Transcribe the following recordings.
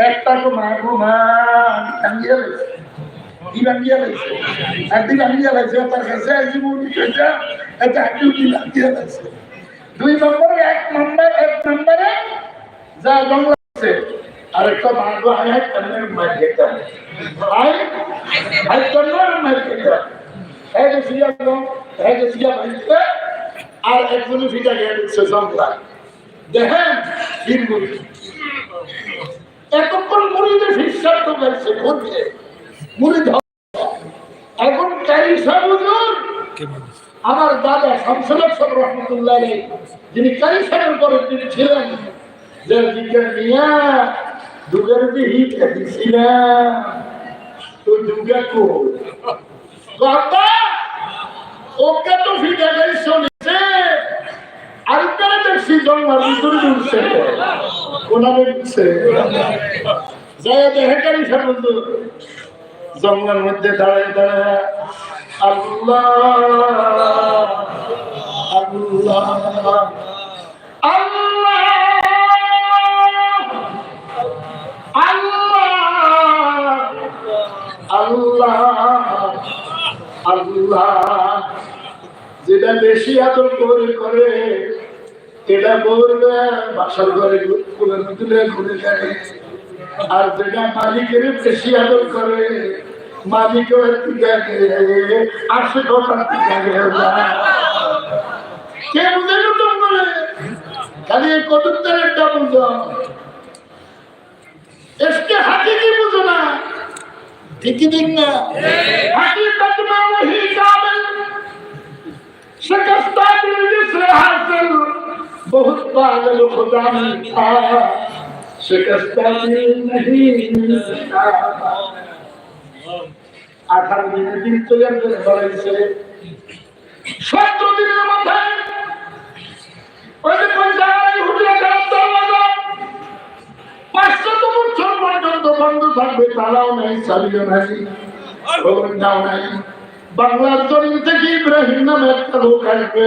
একটা ঘুমা ঘুমা কান্দিয়া রয়েছে দিবা দিয়া লাগছে একদিন আমি দিয়া লাগছে তার জীবন খেয়েছে দুই নম্বর, এক নম্বর, এক নম্বরে যা বাংলা আছে আর একটা মারবো আমি এক নম্বরে মার খেতাম ভাই এক নম্বরে মার আর একজনে ফিটা দিচ্ছে জঙ্গলা। দেখেন এতক্ষণ মুড়িতে ফিসার তো গেছে ঘুরছে মুড়ি এখন কারিসা বুঝুন আমার দাদা শামসুল সব রহমতুল্লাহ যিনি কারিসারের পরে তিনি ছিলেন যে জিজ্ঞেস মিয়া দুগের বিহিতে দিছিলাম তো দুগা কো ওকে তো ফিটা গেছে নিচে আর তারা দেখছি, জঙ্গল ভিতরে ঢুকছে। কোনারে ঢুকছে। যায় দেখে কারিসা বন্ধু জঙ্গলের মধ্যে দাঁড়ায় দাঁড়ায় আল্লাহ আল্লাহ আল্লাহ আল্লাহ। যেটা বেশি আদর করে করে এটা করবে বাসার ঘরে ঘুরে যায়। আর যেটা মালিকের বেশি আদর করে একটু দেখে, আসে কথা দেখে কে বুঝে নতুন করে খালি এই কটুত্তরেরটা বুঝো না। بہت پاگل خدا بھی تھا نہیں আঠারো দিনের দিন চলে দিনের ওই পাঁচশত বছর পর্যন্ত বন্ধ থাকবে তারাও নাই চালিও নাই ভগবান নাই বাংলার জমিন থেকে ইব্রাহিম নামে একটা লোক আসবে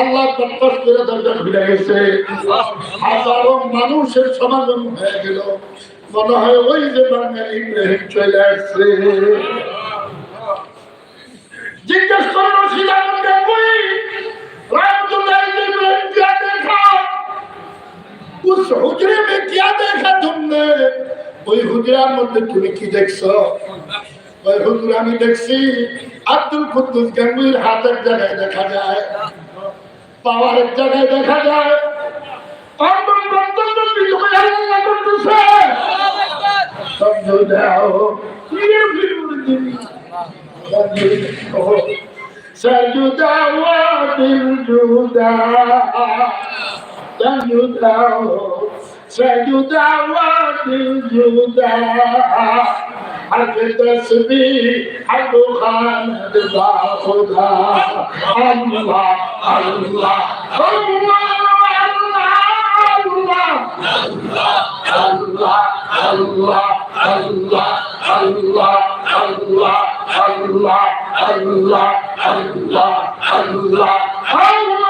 আল্লাহ পঞ্চাশ করে দরজা খুলে গেছে। হাজারো মানুষের সমাগম হয়ে গেল। মনে হয় ওই যে বাঙালি ইব্রাহিম চলে আসছে। জিজ্ঞেস করল সীতারামকে কই রামচন্দ্র ইব্রাহিম কে দেখা। উস হুজরে মে কি দেখা তুমি ওই হুজরার মধ্যে তুমি কি দেখছ? ওই হুজুর আমি দেখছি আব্দুল কুদ্দুস গাঙ্গুলির হাতের জায়গায় দেখা যায়। পাওয়ারের জায়গায় দেখা যায় سجدا وبالجدا سجدا وبالجدا حق تسبیح حق خاند با خدا اللہ اللہ اللہ Allah, Allah, Allah, Allah, Allah, Allah, Allah, Allah, Allah, Allah, Allah.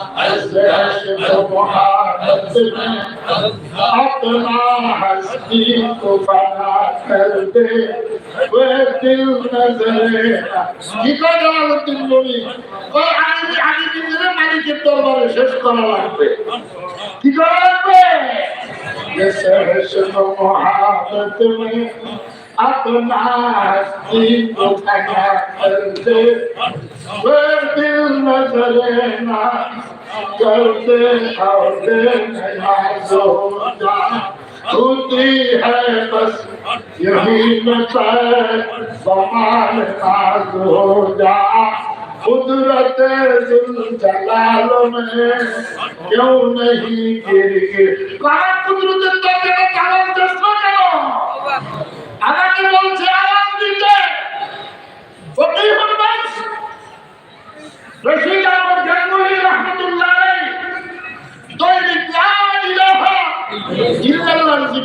الزاش الضحى الزمن أطمع حسيت فانا قلبي وابتل نزلي يقول الله تنبوي قال علي علي تنزلم علي جبت الله شش قال الله يقول ربي يسرش الضحى الزمن أطمع حسيت فانا قلبي وابتل نزلي करते आते होती है बस यही समान साज हो जा कुदरत जलाल में क्यों नहीं गिर के কুদরতের দরজাটা তালাক দেশ কেন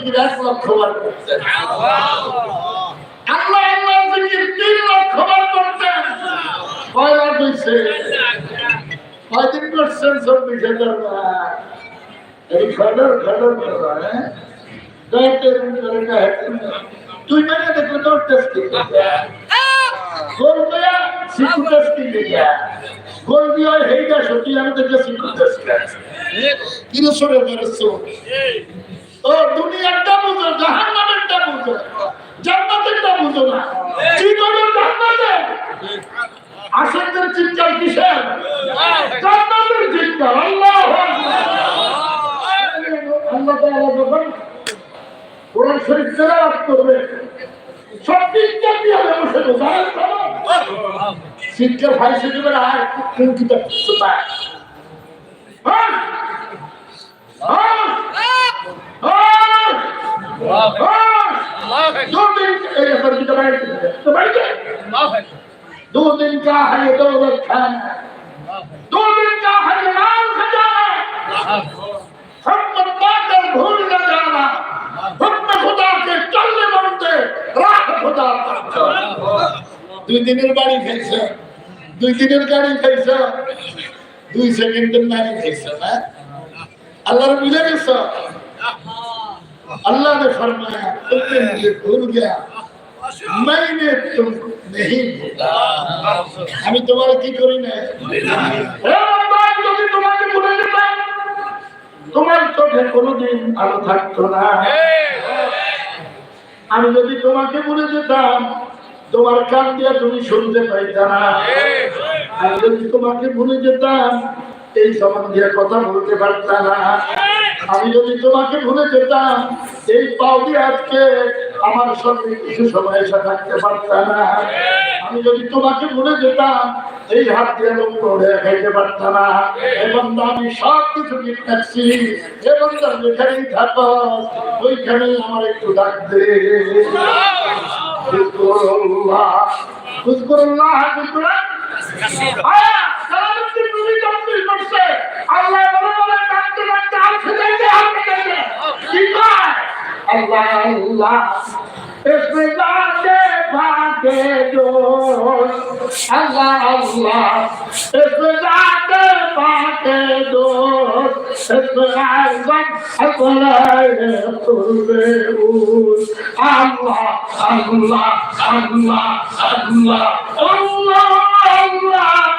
বিরাট লক্ষবার করতেন আল্লাহ আল্লাহ থেকে তিন লক্ষবার করতেন কয় লাখ হয়েছে কয়দিন করছেন চব্বিশ হাজার এই খবর খবর কথা হ্যাঁ? তুই মানে দেখো তোর টেস্ট গোল দিয়া শিশু টেস্ট দিয়া? ও দুনিয়ারটা বুঝো, জাহান্নামেরটা বুঝো, জান্নাতেরটা বুঝো না। কি করবে জান্নাতে? আশেকদের চিৎকার কিসের? জান্নাতের চিৎকার, আল্লাহ আল্লাহ তাআলা যখন কোরআন শরীফ তেলাওয়াত করবে। সব চিৎকার দিয়ে বসে সেদিকে আর কোন दो दिन का है ये लाल खजाना हम पाकर भूल न जाना हुक्म खुदा के चलने बनते राह खुदा पर দুই দিনের বাড়ি খাইছে দুই দিনের গাড়ি খাইছ দুই সেকেন্ডের নারী খাইছ না আল্লাহর মিলে গেছ अल्लाह ने फरमाया तुमने मुझे भूल गया मैंने तुमको नहीं भूला আমি তোমার কি করি না? তোমার চোখে কোনোদিন আলো থাকতো না। আমি যদি তোমাকে ভুলে যেতাম, তোমার কান দিয়ে তুমি শুনতে পাইতা না। আমি যদি তোমাকে ভুলে যেতাম, এই দিয়ে কথা বলতে পারতাম না। আমি যদি তোমাকে ভুলে যেতাম, এই পাও আজকে আমার সঙ্গে কিছু সময় এসে থাকতে পারতাম না। আমি যদি তোমাকে ভুলে যেতাম এই হাত দিয়ে লোক করে খাইতে পারতাম না। এবং আমি সব কিছু ঠিক থাকছি এবং তার যেখানেই থাকো ওইখানেই আমার একটু ডাক দে কুজকুরুল্লাহ কুজকুরুল্লাহ কুজকুরুল্লাহ আয়া! সালামুদ্দিন আল্লাহ ভাগে দোষ আল্লাহ আল্লাহ ইসলাতে ভাগে দোষ ইসলাম আপনার করবে আল্লাহ আল্লাহ আল্লাহ আল্লাহ আল্লাহ আল্লাহ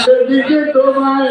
সেদিকে তোমায়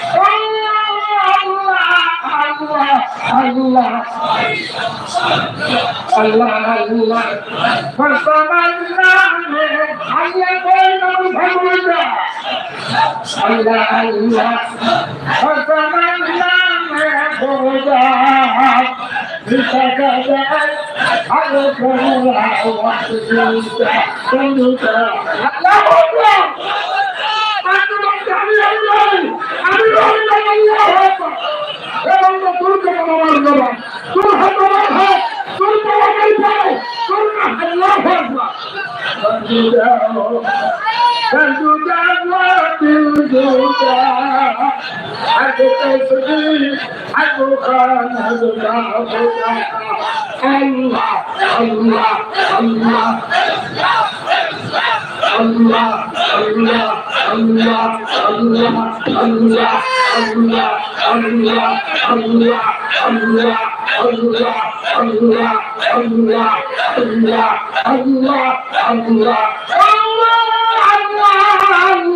আল্লাহ আল্লাহ আল্লাহ ফসমাল্লাহ আল্লাহ কই নবী ভগবান আল্লাহ আল্লাহ ফসমাল্লাহ আমি আগো কসবি আগো খান আগো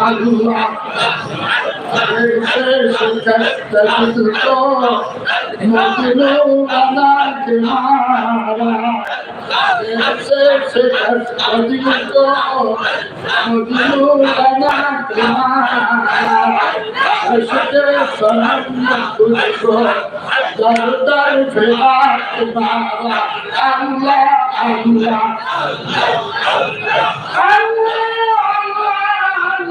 Allah. They say that this is God. Majnun ana dimara. They say that this is God. Majnun ana dimara. Ashke sanam tujhko. Dar dar phila tumhara. Allah Allah. Allah Allah.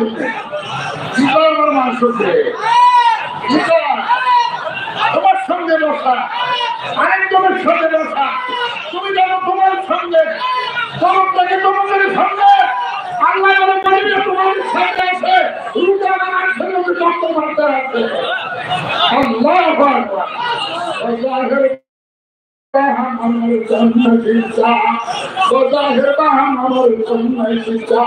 আসবে জীবন মানুষকে জীবন তোমার সঙ্গে বসা আরেক তোমার সঙ্গে বসা তুমি জানো তোমার সঙ্গে তোমার থেকে তোমাদের সঙ্গে আল্লাহ বলে বলবে তোমার সঙ্গে আছে রুটা আমার সঙ্গে বাহাম আমার জন্য চিন্তা গোদাহের বাহাম আমার জন্য চিন্তা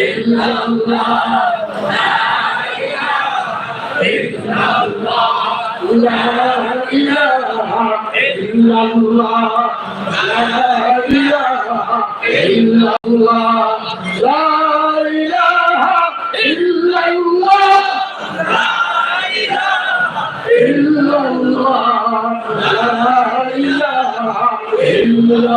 ইল্লাল্লাহ লা ইলাহা ইল্লাল্লাহ লা ইলাহা ইল্লাল্লাহ লা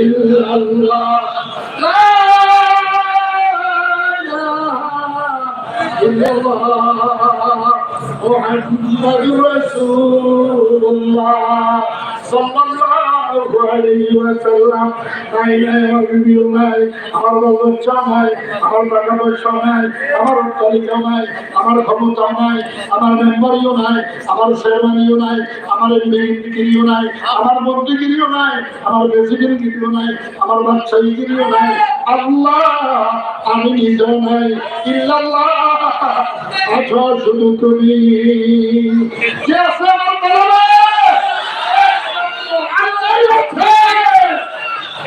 illallah la ilaha illallah muhammadur عليه وسلم আইনে বিবিও নাই আমার বাচ্চা নাই আমার টাকা পয়সা নাই আমার তালিকা নাই আমার ক্ষমতা নাই আমার মেম্বারিও নাই আমার শেরবানিও নাই আমার এমপিগিরিও নাই আমার মন্ত্রীগিরিও নাই আমার প্রেসিডেন্টগিরিও নাই আমার বাচ্চাগিরিও নাই আল্লাহ আমি নিজেও নাই ইল্লাল্লাহ আছো শুধু তুমি কে আছে আমার